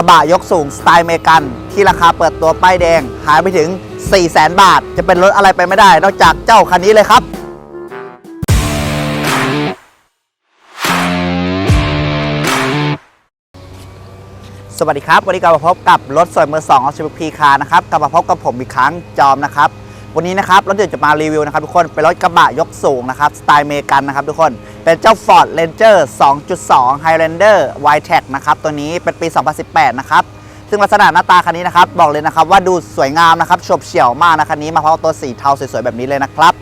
กระบะยกสูงสไตล์เมกัน ที่ราคาเปิดตัวป้ายแดง หายไปถึง 4 0 0 0 0 0บาท จะเป็นรถอะไรไปไม่ได้ นอกจากเจ้าคันนี้เลยครับ สวัสดีครับ วันนี้กลับมาพบกับรถสวยมือสองของชิบุพีคานะครับกลับมาพบกับผมอีกครั้งจอมนะครับ วันนี้นะครับรถเดี๋ยวจะมารีวิวนะครับทุกคนเป็นรถกระบะยกสูงนะครับสไตล์เมกันนะครับทุกคนเป็นเจ้า Ford Ranger 2.2 Highlander Y-Tech นะครับตัวนี้เป็นปี 2018 นะครับซึ่งลักษณะหน้าตาคันนี้นะครับบอกเลยนะครับว่าดูสวยงามนะครับฉบเฉี่ยวมากนะคันนี้มาพร้อมตัวสีเทาสวยๆแบบนี้เลยนะครับ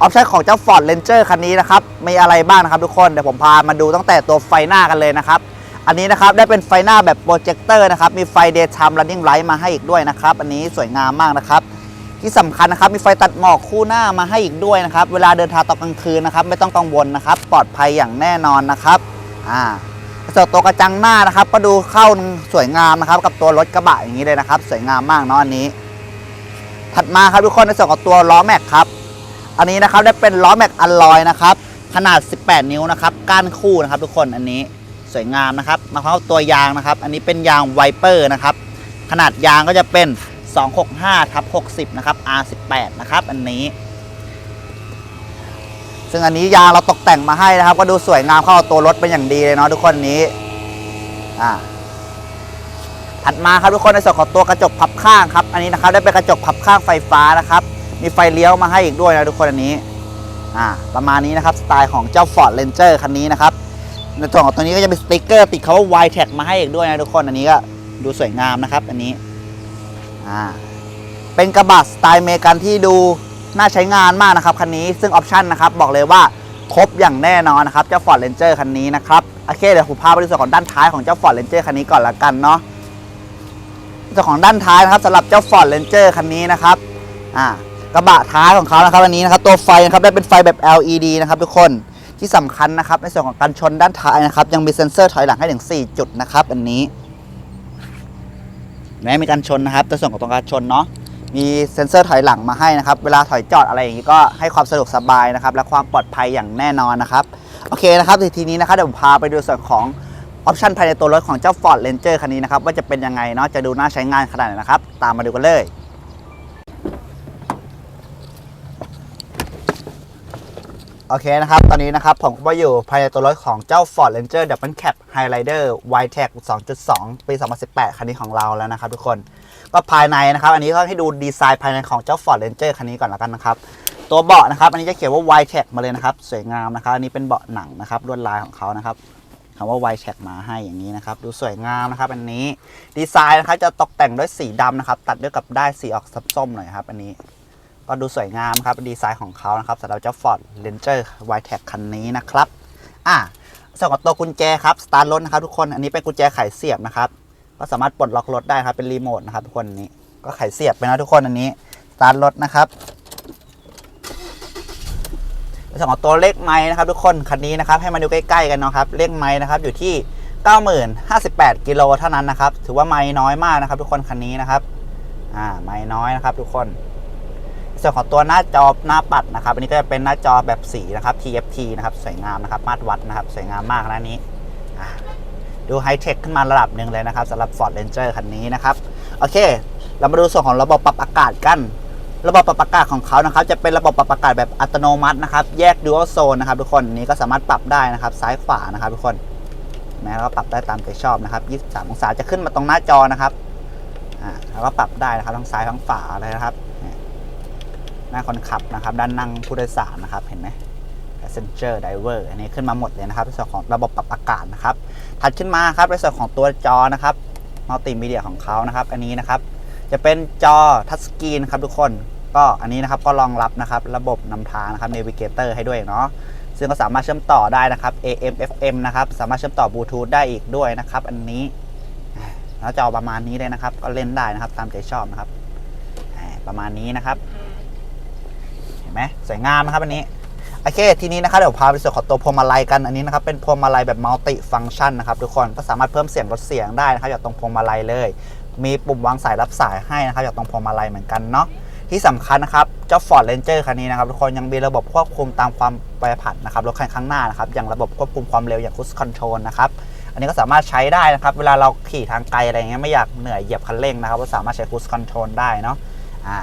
ออปชั่นของเจ้า Ford Ranger คันนี้นะครับมีอะไรบ้างนะครับทุกคนเดี๋ยวผมพามาดูตั้งแต่ตัวไฟหน้ากันเลยนะครับอันนี้นะครับได้เป็นไฟหน้าแบบโปรเจคเตอร์นะครับมีไฟ daytime running light มาให้อีกด้วยนะครับอันนี้สวยงามมากนะครับ ที่สำคัญนะครับมีไฟตัดหมอกคู่หน้ามาให้อีกด้วยนะครับ เวลาเดินทางตอนกลางคืนนะครับ ไม่ต้องกังวลนะครับ ปลอดภัยอย่างแน่นอนนะครับอ่าส่วนตัวกระจังหน้านะครับ ก็ดูเข้าสวยงามนะครับ กับตัวรถกระบะอย่างนี้เลยนะครับ สวยงามมากเนาะอันนี้ ถัดมาครับทุกคนในส่วนของตัวล้อแม็กครับอันนี้นะครับได้เป็นล้อแม็กอลลอยนะครับขนาด 18 นิ้วนะครับก้านคู่นะครับ ทุกคนอันนี้สวยงามนะครับ มาพร้อมกับตัวยางนะครับ อันนี้เป็นยางไวเปอร์นะครับ ขนาดยางก็จะเป็น 265ทับ60 นะครับ R18 นะครับ อันนี้ ซึ่งอันนี้ยางเราตกแต่งมาให้นะครับ ก็ดูสวยงามเข้าตัวรถเป็นอย่างดีเลยเนาะทุกคนอันนี้ อ่า ถัดมาครับทุกคนในส่วนของตัวกระจกพับข้างครับ อันนี้นะครับได้เป็นกระจกพับข้างไฟฟ้านะครับ มีไฟเลี้ยวมาให้อีกด้วยนะทุกคนอันนี้ อ่า ประมาณนี้นะครับสไตล์ของเจ้า Ford Ranger คันนี้นะครับ ในส่วนของตัวนี้ก็จะมีสติ๊กเกอร์ติดคำว่า Y Tech มาให้อีกด้วยนะทุกคน อันนี้ก็ดูสวยงามนะครับ อันนี้ อ่าเป็นกระบะสไตล์เมกันที่ดูน่าใช้งานมากนะครับคันนี้ซึ่งออปชันนะครับบอกเลยว่าครบอย่างแน่นอนนะครับเจ้า Ford Ranger คันนี้นะครับโอเคเดี๋ยวผมพาไปดูส่วนของด้านท้ายของเจ้า Ford Ranger คันนี้ก่อนละกันเนาะส่วนของด้านท้ายนะครับสำหรับเจ้า Ford Ranger คันนี้นะครับอ่ากระบะท้ายของเขานะครับอันนี้นะครับตัวไฟนะครับได้เป็นไฟแบบ LED นะครับทุกคนที่สำคัญนะครับในส่วนของการชนด้านท้ายนะครับยังมีเซ็นเซอร์ถอยหลังให้ถึง 4 จุดนะครับอันนี้ แม้มีการชนนะครับจะส่วนของตรงการชนเนาะมีเซ็นเซอร์ถอยหลังมาให้นะครับ เวลาถอยจอดอะไรอย่างนี้ก็ให้ความสะดวกสบายนะครับ และความปลอดภัยอย่างแน่นอนนะครับ โอเคนะครับทีนี้นะครับเดี๋ยวผมพาไปดูส่วนของออปชันภายในตัวรถของเจ้า Ford Ranger คันนี้นะครับว่าจะเป็นยังไงเนาะจะดูน่าใช้งานขนาดไหนนะครับ ตามมาดูกันเลย โอเคนะครับ ตอนนี้นะครับ ผมก็มาอยู่ภายในตัวรถของเจ้า Ford Ranger Double Cab Highlander Y-Tech 2.2 ปี 2018 คันนี้ของเราแล้วนะครับทุกคน ก็ภายในนะครับ อันนี้ก็ให้ดูดีไซน์ภายในของเจ้า Ford Ranger คันนี้ก่อนแล้วกันนะครับ ตัวเบาะนะครับ อันนี้จะเขียนว่า Y-Tech มาเลยนะครับ สวยงามนะครับ อันนี้เป็นเบาะหนังนะครับลวดลายของเขานะครับคำว่า Y Check มาให้อย่างนี้นะครับ ดูสวยงามนะครับ อันนี้ ดีไซน์นะครับจะตกแต่งด้วยสีดำนะครับ ตัดด้วยกับด้ายสีออกส้มๆหน่อยครับ อันนี้ ก็ดูสวยงามครับ ดีไซน์ของเขานะครับสำหรับเจ้า Ford Ranger Y Tech คันนี้นะครับอะส่วนของตัวกุญแจครับสตาร์ทรถนะครับทุกคนอันนี้เป็นกุญแจไขเสียบนะครับก็สามารถปลดล็อกรถได้ครับเป็นรีโมทนะครับทุกคนอันนี้ก็ไขเสียบไปนะทุกคนอันนี้สตาร์ทรถนะครับส่วนของตัวเลขไม้นะครับ ทุกคนคันนี้นะครับให้มาดูใกล้ๆกันเนาะครับเลขไม้นะครับอยู่ที่ 9058กิโลเท่านั้นนะครับถือว่าไม้น้อยมากนะครับ ทุกคนคันนี้นะครับอ่าไม้น้อยนะครับ ทุกคน ส่วนของตัวหน้าจอหน้าปัดนะครับ อันนี้ก็จะเป็นหน้าจอแบบสีนะครับ TFT นะครับ สวยงามนะครับ มาตรวัดนะครับ สวยงามมากนะนี้ ดูไฮเทคขึ้นมาระดับหนึ่งเลยนะครับสำหรับ Ford Ranger คันนี้นะครับ โอเค เรามาดูส่วนของระบบปรับอากาศกัน ระบบปรับอากาศของเขานะครับ จะเป็นระบบปรับอากาศแบบอัตโนมัตินะครับ แยก dual zone นะครับ ทุกคนอันนี้ก็สามารถปรับได้นะครับ ซ้ายขวานะครับ ทุกคนแม้แล้วก็ปรับได้ตามใจชอบนะครับ 23 องศาจะขึ้นมาตรงหน้าจอนะครับ อ่า แล้วก็ปรับได้นะครับ ทั้งซ้ายทั้งขวาเลยนะครับ หน้าคนขับนะครับ ด้านนั่งผู้โดยสารนะครับ เห็นไหม passenger driver อันนี้ขึ้นมาหมดเลยนะครับในส่วนของระบบปรับอากาศนะครับ ถัดขึ้นมาครับในส่วนของตัวจอนะครับมัลติมีเดียของเขานะครับ อันนี้นะครับ จะเป็นจอทัชสกรีนครับทุกคน ก็อันนี้นะครับก็รองรับนะครับ ระบบนำทางนะครับ Navigator ให้ด้วยเนาะ ซึ่งก็สามารถเชื่อมต่อได้นะครับ AM FM นะครับ สามารถเชื่อมต่อบลูทูธได้อีกด้วยนะครับ อันนี้แล้วจอประมาณนี้เลยนะครับ ก็เล่นได้นะครับ ตามใจชอบนะครับ ประมาณนี้นะครับ ห็นไหมสวยงามนะครับอันนี้โอเค ทีนี้นะครับเดี๋ยวพาไปส่วนของตัวพวงมาลัยกันอันนี้นะครับเป็นพวงมาลัยแบบมัลติฟัง c t ชันนะครับทุกคนก็สามารถเพิ่มเสียงลดเสียงได้นะครับจากตรงพวงมาลัยเลย มีปุ่มวางสายรับสายให้นะครับจากตรงพวงมาลัยเหมือนกันเนาะที่สำคัญนะครับเจ้า Ford Ranger คันนี้นะครับทุกคนยังมีระบบควบคุมตามความแปรผันนะครับรถคันข้างหน้านะครับอย่างระบบควบคุมความเร็วอย่าง Cruise Control นะครับอัอันนี้ก็สามารถใช้ได้นะครับเวลาเราขี่ทางไกลอะไรเงี้ยไม่อยากเหนื่อยเหยียบคันเร่งนะครับก็สามารถใช้ cruise control ได้เนาะอ่า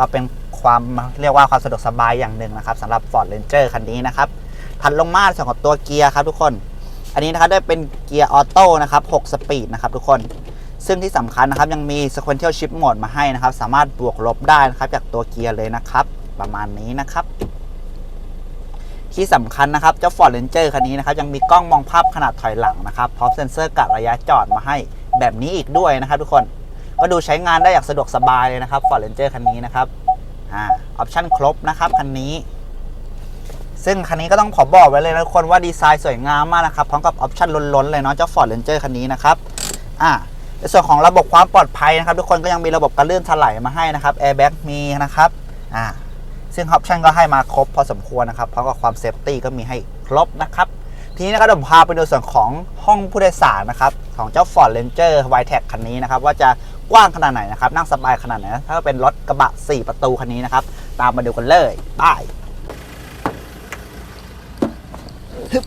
ก็เป็นความเรียกว่าความสะดวกสบายอย่างหนึ่งนะครับสำหรับ Ford Ranger คันนี้นะครับถัดลงมาส่วนของตัวเกียร์ครับทุกคน อันนี้นะครับได้เป็นเกียร์ออโต้นะครับ6สปีดนะครับทุกคนซึ่งที่สำคัญนะครับยังมี sequential shift mode มาให้นะครับ สามารถบวกลบได้นะครับจากตัวเกียร์เลยนะครับ ประมาณนี้นะครับ ที่สำคัญนะครับเจ้า Ford Ranger คันนี้นะครับยังมีกล้องมองภาพขนาดถอยหลังนะครับพร้อมเซ็นเซอร์กะระยะจอดมาให้แบบนี้อีกด้วยนะครับทุกคน ก็ดูใช้งานได้อย่างสะดวกสบายเลยนะครับ Ford Ranger คันนี้นะครับอ่าออปชั่นครบนะครับคันนี้ ซึ่งคันนี้ก็ต้องขอบอกไว้เลยนะทุกคนว่าดีไซน์สวยงามมากนะครับพร้อมกับออปชั่นล้นๆเลยเนาะเจ้า Ford Ranger คันนี้นะครับอ่าในส่วนของระบบความปลอดภัยนะครับ ทุกคนก็ยังมีระบบการเลื่อนถลายมาให้นะครับแอร์แบ็กมีนะครับอ่าซึ่งออปชันก็ให้มาครบพอสมควรนะครับพราะกับความเซฟตี้ก็มีให้ครบนะครับทีนี้นะครับผมพาไปดูส่วนของห้องผู้โดยสารนะครับของเจ้า Ford Ranger w i t e c คันนี้นะครับว่าจะ กว้างขนาดไหนนะครับ นั่งสบายขนาดไหน ถ้าเป็นรถกระบะ 4 ประตูคันนี้นะครับ ตามมาดูกันเลยไปฮึบ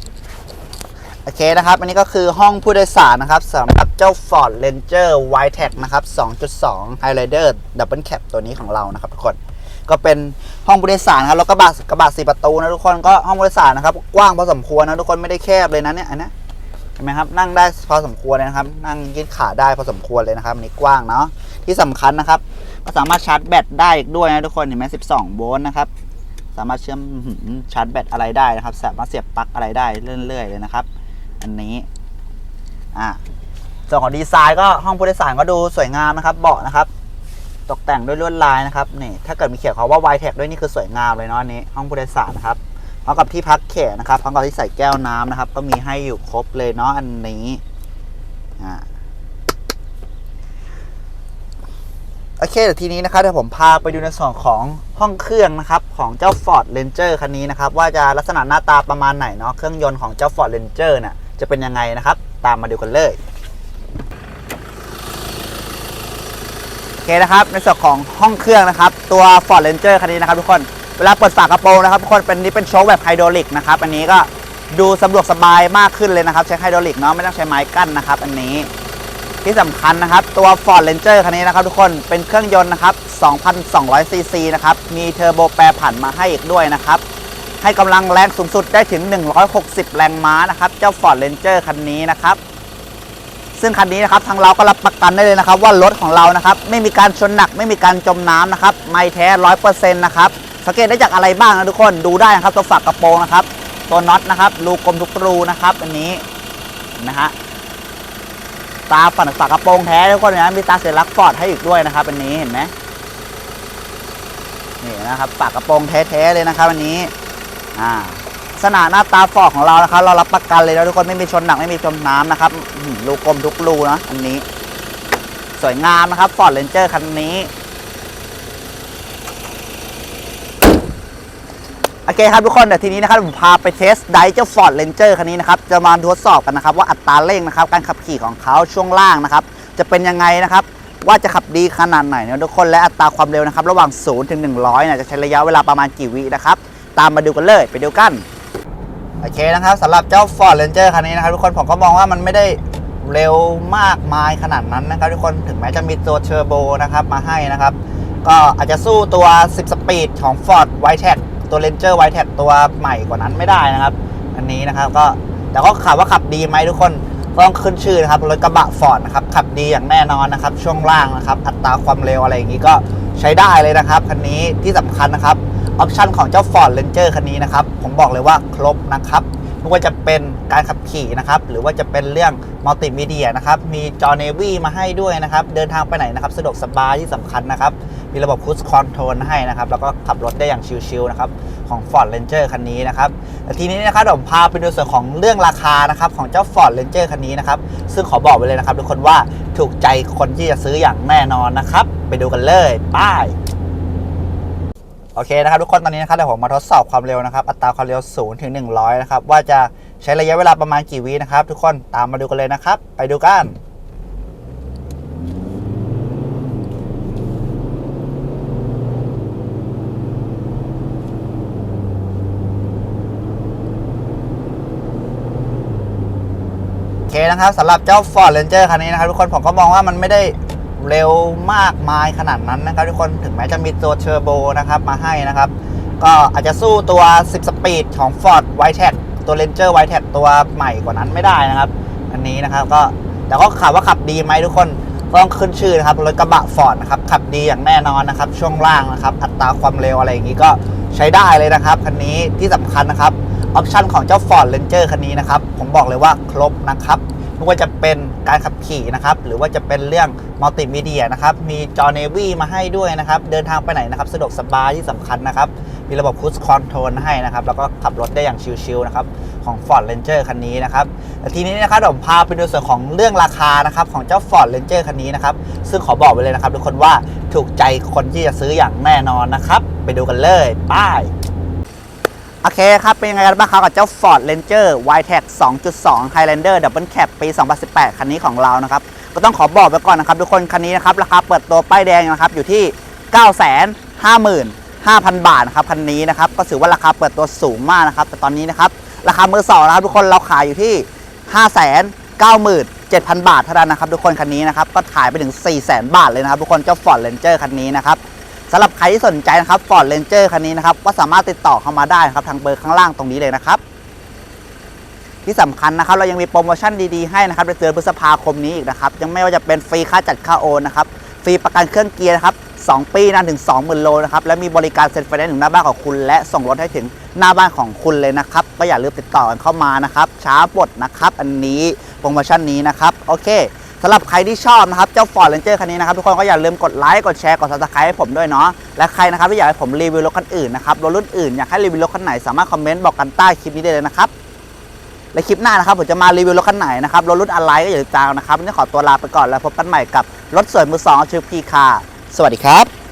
โอเคนะครับ อันนี้ก็คือห้องผู้โดยสารนะครับสำหรับเจ้า Ford Ranger w i t e c นะครับ 2.2 Highlander Double Cab ตัวนี้ของเรานะครับทุกคนก็เป็นห้องผู้โดยสารครับแล้วกระบะกระบะสี่ประตูนะทุกคนก็ห้องผู้โดยสารนะครับ กว้างพอสมควรนะทุกคนไม่ได้แคบเลยนะเนี่ยอันนี้ เห็นไหมครับนั่งได้พอสมควรเลยนะครับ นั่งยืดขาได้พอสมควรเลยนะครับอันนี้กว้างเนาะที่สำคัญนะครับ ก็สามารถชาร์จแบตได้อีกด้วยนะทุกคนเห็นไหม12โวลต์นะครับสามารถเชื่อมชาร์จแบตอะไรได้นะครับ สามารถเสียบปลั๊กอะไรได้เรื่อยๆเลยนะครับ อันนี้อ่าส่วนของดีไซน์ก็ห้องผู้โดยสารก็ดูสวยงามนะครับ เบาะนะครับ ตกแต่งด้วยลวดลายนะครับนี่ถ้าเกิดมีเขียนเขาว่า y t e c ด้วยนี่คือสวยงามเลยเนาะอันนี้ห้องผู้โดยสารนะครับ พร้อมกับที่พักแขนนะครับพร้อมกับที่ใส่แก้วน้ำนะครับ ก็มีให้อยู่ครบเลยเนาะอันนี้อ่าโอเคเดี๋ยวทีนี้นะครับเดี๋ยวผมพาไปดูในส่วนของห้องเครื่องนะครับของเจ้า Ford Ranger คันนี้นะครับ ว่าจะลักษณะหน้าตาประมาณไหนเนาะเครื่องยนต์ของเจ้า Ford Ranger เนี่ยจะเป็นยังไงนะครับ ตามมาดูกันเลยโอเคนะครับในส่วนของห้องเครื่องนะครับ ตัว Ford Ranger คันนี้นะครับทุกคน เวลาเปิดฝากระโปรงนะครับทุกคนเป็นนี้เป็นโชคแบบไฮดรอลิกนะครับอันนี้ก็ดูสะดวกสบายมากขึ้นเลยนะครับ ใช้ไฮดรอลิกเนาะไม่ต้องใช้ไม้กั้นนะครับ อันนี้ที่สำคัญนะครับ ตัว Ford Ranger คันนี้นะครับทุกคนเป็นเครื่องยนต์นะครับ 2,200 ซีซีนะครับ มีเทอร์โบแปรผันมาให้อีกด้วยนะครับ ให้กำลังแรงสูงสุดได้ถึง 160 แรงม้านะครับ เจ้า Ford Ranger คันนี้นะครับ ซึ่งคันนี้นะครับทางเราก็รับประกันได้เลยนะครับ ว่ารถของเรานะครับ ไม่มีการชนหนักไม่มีการจมน้ำนะครับ ไม่แท้ร้อนะครับ สังเกตได้จากอะไรบ้างนะทุกคนดูได้นะครับตัวฝักกระโปรงนะครับ ตัวน็อตนะครับรูกลมทุกรูนะครับอันนี้นะฮะตาฝันฝากกระโปรงแท้ทุกคนนะมีตาเสลักฟอร์ดให้อีกด้วยนะครับอันนี้เห็นไหมนี่นะครับฝากกระโปรงแท้ๆเลยนะครับอันนี้อ่าลักษณะหน้าตาฟอกของเรานะครับ เรารับประกันเลยนะทุกคนไม่มีชนหนักไม่มีจมน้ำนะครับรูกลมทุกรูนะอันนี้ สวยงามนะครับฟอร์ดเรนเจอร์คันนี้ อเคครับทุกคนเดี๋ยวทีนี้นะครับผมพาไปเทสไดเจ้าฟอร์ดเรนเจอร์คันนี้นะครับจะมาทดสอบกันนะครับว่าอัตราเร่งนะครับการขับขี่ของเขาช่วงล่างนะครับจะเป็นยังไงนะครับว่าจะขับดีขนาดไหนนะทุกคนและอัตราความเร็วนะครับระหว่าง0ถึง100เนี่ยจะใช้ระยะเวลาประมาณกี่วินะครับตามมาดูกันเลยไปดูกันโอเคนะครับสำหรับเจ้า Ford Ranger คันนี้นะครับทุกคนผมก็มองว่ามันไม่ได้เร็วมากมายขนาดนั้นนะครับทุกคนถึงแม้จะมีตัวเทอร์โบนะครับมาให้นะครับก็อาจจะสู้ตัว 10 สปีดของ Ford w i t e c ตัว Ranger w i t e c ตัวใหม่กว่านั้นไม่ได้นะครับ อันนี้นะครับก็แต่ก็ขับว่าขับดีไหมทุกคนก็ต้องขึ้นชื่อนะครับรถกระบะฟอร์ดนะครับขับดีอย่างแน่นอนนะครับ ช่วงล่างนะครับ อัตราความเร็วอะไรอย่างนี้ก็ใช้ได้เลยนะครับคันนี้ที่สำคัญนะครับออปชันของเจ้า Ford Ranger คันนี้นะครับ ผมบอกเลยว่าครบนะครับ ไม่ว่าจะเป็นการขับขี่นะครับ หรือว่าจะเป็นเรื่องมัลติมีเดียนะครับ มีจอเนวี่มาให้ด้วยนะครับ เดินทางไปไหนนะครับ สะดวกสบายที่สำคัญนะครับ มีระบบ Cruise Control ให้นะครับ แล้วก็ขับรถได้อย่างชิลๆนะครับ ของ Ford Ranger คันนี้นะครับแต่ทีนี้นะครับผมพาไปดูส่วนของเรื่องราคานะครับ ของเจ้า Ford Ranger คันนี้นะครับ ซึ่งขอบอกไว้เลยนะครับทุกคนว่าถูกใจคนที่จะซื้ออย่างแน่นอนนะครับ ไปดูกันเลยไป้าย โอเคนะครับทุกคนตอนนี้นะครับเดี๋ยวผมมาทดสอบความเร็วนะครับอัตราความเร็ว0ถึง100นะครับว่าจะใช้ระยะเวลาประมาณกี่วินะครับ ทุกคนตามมาดูกันเลยนะครับ ไปดูกันโอเคนะครับสำหรับเจ้า Ford Ranger คันนี้นะครับทุกคนผมก็มองว่ามันไม่ได้ เร็วมากมายขนาดนั้นนะครับทุกคนถึงแม้จะมีตัวเทอร์โบนะครับมาให้นะครับ ก็อาจจะสู้ตัว 10 สปีดของ Ford w i t e t ตัว Ranger w i t e t ตัวใหม่กว่านั้นไม่ได้นะครับ อันนี้นะครับก็แต่ก็ขับว่าขับดีไหมทุกคนต้องขึ้นชื่อนะครับรถกระบะ Ford นะครับขับดีอย่างแน่นอนนะครับ ช่วงล่างนะครับอัตราความเร็วอะไรอย่างนี้ก็ใช้ได้เลยนะครับคันนี้ที่สำคัญนะครับออปชันของเจ้า Ford Ranger คันนี้นะครับผมบอกเลยว่าครบนะครับ ไม่ว่าจะเป็นการขับขี่นะครับ หรือว่าจะเป็นเรื่องมัลติมีเดียนะครับ มีจอเนวี่มาให้ด้วยนะครับ เดินทางไปไหนนะครับ สะดวกสบายที่สำคัญนะครับ มีระบบคู i คอนโทรลให้นะครับ แล้วก็ขับรถได้อย่างชิลๆนะครับ ของ Ford Ranger คันนี้นะครับแต่ทีนี้นะครับผมพาไปดูส่วนของเรื่องราคานะครับของเจ้า Ford Ranger คันนี้นะครับ ซึ่งขอบอกไว้เลยนะครับทุกคนว่าถูกใจคนที่จะซื้ออย่างแน่นอนนะครับ ไปดูกันเลย ป้าย โอเคครับ เป็นยังไงกันบ้างครับกับเจ้า Ford Ranger y t e c 2.2 Highlander Double Cab ปี 2018 คันนี้ของเรานะครับ ก็ต้องขอบอกไปก่อนนะครับ ทุกคน คันนี้นะครับ ราคาเปิดตัวป้ายแดงนะครับ อยู่ที่ 955,000 บาทนะครับ คันนี้นะครับ ก็ถือว่าราคาเปิดตัวสูงมากนะครับ แต่ตอนนี้นะครับ ราคามือสองนะครับทุกคนเราขายอยู่ที่ 597,000 บาทเท่านั้นนะครับ ทุกคนคันนี้นะครับก็ขายไปถึง 400,000 บาทเลยนะครับทุกคนเจ้า Ford Ranger คันนี้นะครับ สำหรับใครที่สนใจนะครับ Ford Ranger คันนี้นะครับก็สามารถติดต่อเข้ามาได้นะครับทางเบอร์ข้างล่างตรงนี้เลยนะครับ ที่สำคัญนะครับ เรายังมีโปรโมชั่นดีๆให้นะครับในเดือนพฤษภาคมนี้อีกนะครับ ยังไม่ว่าจะเป็นฟรีค่าจัดค่าโอนนะครับฟรีประกันเครื่องเกียร์นะครับ2 ปีนานถึง 20,000 โลนะครับและมีบริการเซ็นไฟแนนซ์ถึงหน้าบ้านของคุณและส่งรถให้ถึงหน้าบ้านของคุณเลยนะครับ ก็อย่าลืมติดต่อกันเข้ามานะครับ ช้าบดนะครับ อันนี้โปรโมชั่นนี้นะครับ โอเค สำหรับใครที่ชอบนะครับเจ้า Ford Ranger คันนี้นะครับทุกคนก็อย่าลืมกดไลค์กดแชร์กด subscribe ให้ผมด้วยเนาะและใครนะครับที่อยากให้ผมรีวิวรถคันอื่นนะครับรถรุ่นอื่นอยากให้รีวิวรถคันไหนสามารถคอมเมนต์บอกกันใต้คลิปนี้ได้เลยนะครับและคลิปหน้านะครับผมจะมารีวิวรถคันไหนนะครับรถรุ่นอะไรก็อย่าลืมตามนะครับวันนี้ขอตัวลาไปก่อนแล้วพบกันใหม่กับรถสวยมือสองชื่อพีคาสวัสดีครับ